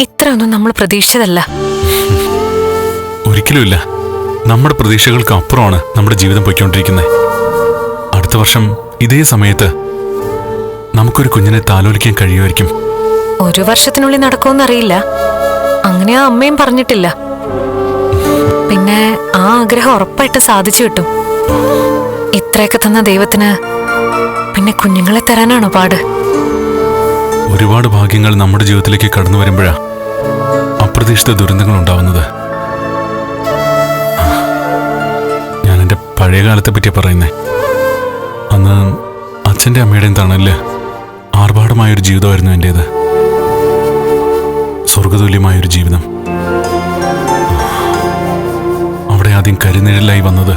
ഇത്രയൊന്നും നമ്മൾ പ്രതീക്ഷിച്ചതല്ല. ഒരിക്കലുമില്ല. നമ്മുടെ പ്രതീക്ഷകൾക്ക് അപ്പുറമാണ് നമ്മുടെ ജീവിതം പോയിക്കൊണ്ടിരിക്കുന്നത്. അടുത്ത വർഷം ഇതേ സമയത്ത് നമുക്കൊരു കുഞ്ഞിനെ താലോലിക്കാൻ കഴിയുമായിരിക്കും. ഒരു വർഷത്തിനുള്ളിൽ നടക്കുമെന്നറിയില്ല അങ്ങനെ ആ അമ്മയും പറഞ്ഞിട്ടില്ല. പിന്നെ ആ ആഗ്രഹം ഉറപ്പായിട്ട് സാധിച്ചു കിട്ടും. ഇത്രയൊക്കെ തന്ന ദൈവത്തിന് പിന്നെ കുഞ്ഞുങ്ങളെ തരാനാണോ പാട്? ഒരുപാട് ഭാഗ്യങ്ങൾ നമ്മുടെ ജീവിതത്തിലേക്ക് കടന്നു വരുമ്പോഴാ. അപ്രതീക്ഷിത ദുരന്തങ്ങൾ ഉണ്ടാവുന്നത് ഞാൻ എന്റെ പഴയ കാലത്തെ പറ്റിയാ പറയുന്നേ. അന്ന് അച്ഛന്റെ അമ്മയുടെയും തണലിൽ ആർഭാടമായൊരു ജീവിതമായിരുന്നു എന്റേത് സ്വർഗതുല്യമായൊരു ജീവിതം. അവിടെ ആദ്യം കരിനിഴലായി വന്നത്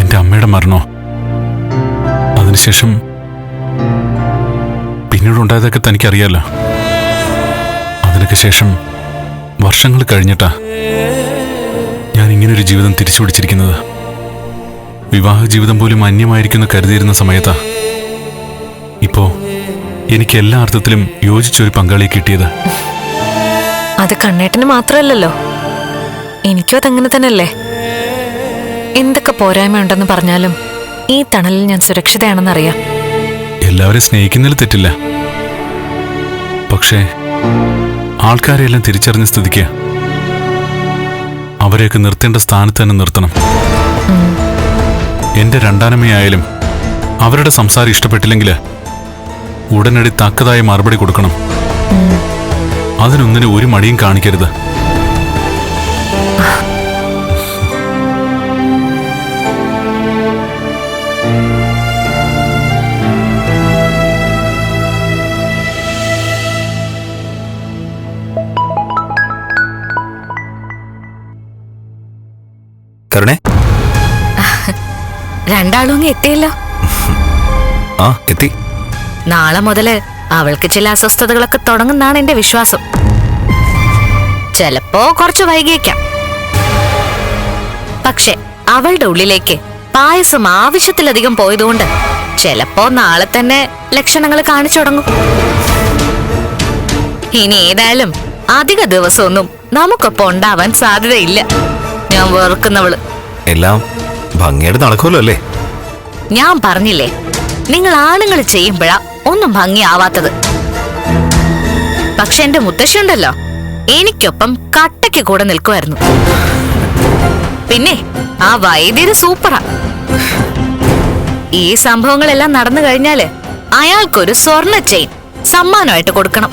എന്റെ അമ്മയുടെ മരണോ? അതിനുശേഷം പിന്നീട് ഉണ്ടായതൊക്കെ തനിക്കറിയാലോ. അതിനൊക്കെ ശേഷം വർഷങ്ങൾ കഴിഞ്ഞിട്ടാ ഞാൻ ഇങ്ങനൊരു ജീവിതം തിരിച്ചു പിടിച്ചിരിക്കുന്നത് വിവാഹ ജീവിതം പോലും അന്യമായിരിക്കുന്ന കരുതിയിരുന്ന സമയത്താ ഇപ്പോ എനിക്ക് എല്ലാ അർത്ഥത്തിലും യോജിച്ചൊരു പങ്കാളിയെ കിട്ടിയത്. അത് കണ്ണേട്ടന് മാത്രമല്ലല്ലോ എനിക്കും അതങ്ങനെ തന്നെയല്ലേ? എന്തൊക്കെ പോരായ്മ ഉണ്ടെന്ന് പറഞ്ഞാലും ഈ തണലിൽ ഞാൻ സുരക്ഷിതയാണെന്നറിയാം. എല്ലാവരെയും സ്നേഹിക്കുന്നതിൽ തെറ്റില്ല. പക്ഷേ ആൾക്കാരെയെല്ലാം തിരിച്ചറിഞ്ഞ സ്ഥിതിക്ക് അവരെയൊക്കെ നിർത്തേണ്ട സ്ഥാനത്ത് തന്നെ നിർത്തണം. എന്റെ രണ്ടാനമ്മയായാലും അവരുടെ സംസാരം ഇഷ്ടപ്പെട്ടില്ലെങ്കിൽ ഉടനടി തക്കതായ മറുപടി കൊടുക്കണം. അതിനൊന്നിനും ഒരു മടിയും കാണിക്കരുത്. കരുണേ. രണ്ടാളും അങ്ങ് എത്തിയല്ലോ. ആ എത്തി. നാളെ മുതൽ അവൾക്ക് ചില അസ്വസ്ഥതകളൊക്കെ തുടങ്ങുന്നാണ് എന്റെ വിശ്വാസം. ചിലപ്പോ കുറച്ച് വൈകിയേക്കാം. പക്ഷെ അവളുടെ ഉള്ളിലേക്ക് പായസം ആവശ്യത്തിലധികം പോയതുകൊണ്ട് ചിലപ്പോ നാളെ തന്നെ ലക്ഷണങ്ങൾ കാണിച്ചു തുടങ്ങും. ഇനി ഏതായാലും അധിക ദിവസമൊന്നും നമുക്കൊപ്പം ഉണ്ടാവാൻ സാധ്യതയില്ല. ഞാൻ വെറുക്കുന്നവൾ. എല്ലാം ഭംഗിയായിട്ട് നടക്കുമല്ലോ അല്ലേ? ഞാൻ പറഞ്ഞില്ലേ നിങ്ങൾ ആണുങ്ങൾ ചെയ്യുമ്പോഴാ ഒന്നും ഭംഗിയാവാത്തത്. പക്ഷെ എന്റെ മുത്തശ്ശിയുണ്ടല്ലോ എനിക്കൊപ്പം കട്ടയ്ക്ക് കൂടെ നിൽക്കുമായിരുന്നു. പിന്നെ ആ വൈദ്യര് സൂപ്പറാ. ഈ സംഭവങ്ങളെല്ലാം നടന്നു കഴിഞ്ഞാൽ അയാൾക്കൊരു സ്വർണ ചെയിൻ സമ്മാനമായിട്ട് കൊടുക്കണം.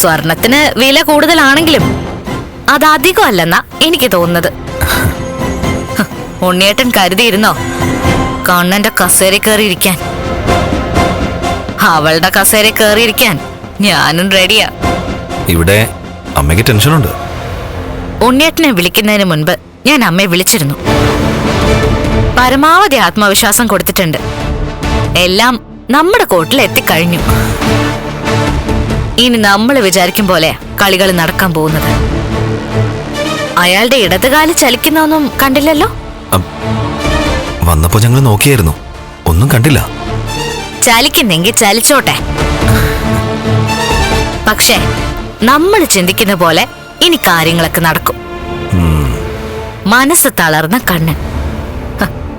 സ്വർണത്തിന് വില കൂടുതലാണെങ്കിലും അത് അധികമല്ലെന്നാ എനിക്ക് തോന്നുന്നത്. ഉണ്ണിയേട്ടൻ കരുതിയിരുന്നോ? കണ്ണന്റെ കസേര കയറിയിരിക്കാൻ. അവളുടെ കസേര കയറിയിരിക്കാൻ. ഞാനും റെഡിയാ. ഇവിടെ അമ്മയ്ക്ക് ടെൻഷനുണ്ട്. ഉണ്ണിയേട്ടനെ വിളിക്കുന്നതിന് മുൻപ് ഞാൻ അമ്മയെ വിളിച്ചിരുന്നു. പരമാവധി ആത്മവിശ്വാസം കൊടുത്തിട്ടുണ്ട്. എല്ലാം നമ്മുടെ കോട്ടിൽ എത്തിക്കഴിഞ്ഞു. ഇനി നമ്മൾ വിചാരിക്കും പോലെ കളികൾ നടക്കാൻ പോകുന്നത്. അയാളുടെ ഇടതുകാൽ ചലിക്കുന്നൊന്നും കണ്ടില്ലല്ലോ? വന്നപ്പോ ഞങ്ങൾ നോക്കിയായിരുന്നു. ഒന്നും കണ്ടില്ല. ചലിക്കുന്നെങ്കിൽ ചലിച്ചോട്ടെ. പക്ഷേ നമ്മൾ ചിന്തിക്കുന്ന പോലെ ഇനി കാര്യങ്ങളൊക്കെ നടക്കും. മനസ്സ് തളർന്ന കണ്ണൻ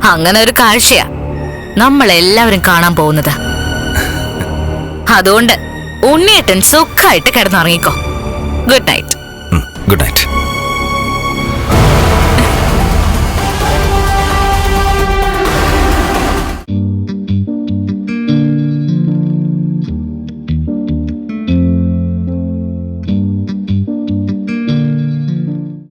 അങ്ങനെ ഒരു കാഴ്ചയാ നമ്മൾ എല്ലാവരും കാണാൻ പോകുന്നത്. അതുകൊണ്ട് ഉണ്ണിയേട്ടൻ സുഖമായിട്ട് കിടന്നുറങ്ങിക്കോ. Good night. Good night.